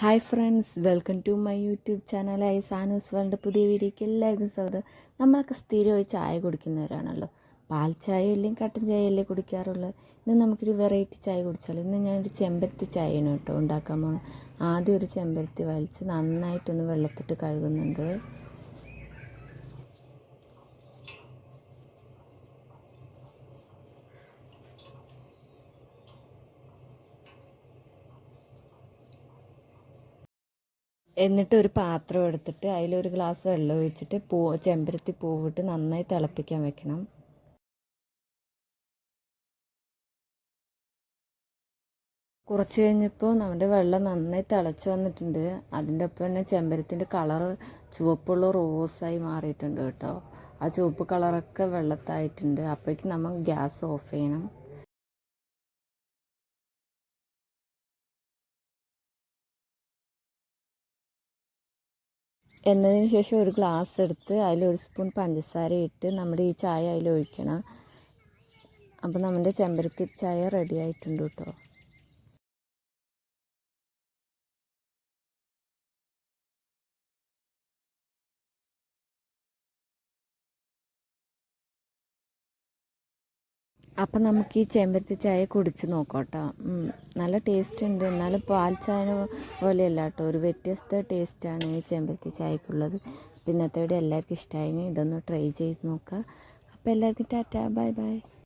Hi friends welcome to my YouTube ചാനലായ സാനൂസ് world പുതിയ വീഡിയോയ്ക്ക് എല്ലാവർക്കും സ്വാഗതം. നമ്മളൊക്കെ സ്ഥിരമായി ചായ കുടിക്കുന്നവരാണല്ലോ. പാൽ ചായ അല്ലെങ്കിൽ കട്ടൻ ചായ അല്ലേ കുടിക്കാറുള്ളത് ഇന്ന് നമുക്കൊരു വെറൈറ്റി ചായ കുടിച്ചാലോ. ഇന്ന് ഞാനൊരു ചെമ്പരത്തി ചായയാണ് കേട്ടോ ഉണ്ടാക്കാൻ പോകുന്നത് ആദ്യം ഒരു ചെമ്പരത്തി വലിച്ച് നന്നായിട്ടൊന്ന് വെള്ളത്തിട്ട് കഴുകുന്നുണ്ട്. എന്നിട്ട് ഒരു പാത്രം എടുത്തിട്ട് അതിലൊരു ഗ്ലാസ് വെള്ളം ഒഴിച്ചിട്ട് പൂ ചെമ്പരത്തി പൂവിട്ട് നന്നായി തിളപ്പിക്കാൻ വെക്കണം. കുറച്ച് കഴിഞ്ഞപ്പോൾ നമ്മുടെ വെള്ളം നന്നായി തിളച്ച് വന്നിട്ടുണ്ട്. അതിന്റെ ഒപ്പം തന്നെ ചെമ്പരത്തിന്റെ കളറ് ചുവപ്പുള്ള റോസായി മാറിയിട്ടുണ്ട് കേട്ടോ. ആ ചുവപ്പ് കളറൊക്കെ വെള്ളത്തായിട്ടുണ്ട്. അപ്പോഴേക്കും നമ്മൾ ഗ്യാസ് ഓഫ് ചെയ്യണം. എന്നതിന് ശേഷം ഒരു ഗ്ലാസ് എടുത്ത് അതിലൊരു സ്പൂൺ പഞ്ചസാര ഇട്ട് നമ്മുടെ ഈ ചായ അതിലൊഴിക്കണം. അപ്പോൾ നമ്മുടെ ചെമ്പരത്തി ചായ റെഡി ആയിട്ടുണ്ട് കേട്ടോ. അപ്പം നമുക്ക് ഈ ചെമ്പരത്തി ചായ കുടിച്ച് നോക്കട്ടോ. നല്ല ടേസ്റ്റ് ഉണ്ട്. എന്നാലും പാൽ ചായ പോലെയല്ല കേട്ടോ. ഒരു വ്യത്യസ്ത ടേസ്റ്റാണ് ഈ ചെമ്പരത്തി ചായക്കുള്ളത്. ഇന്നത്തെ എല്ലാവർക്കും ഇഷ്ടമായി ഇതൊന്ന് ട്രൈ ചെയ്ത് നോക്കുക. അപ്പോൾ എല്ലാവർക്കും ടാറ്റ. Bye bye.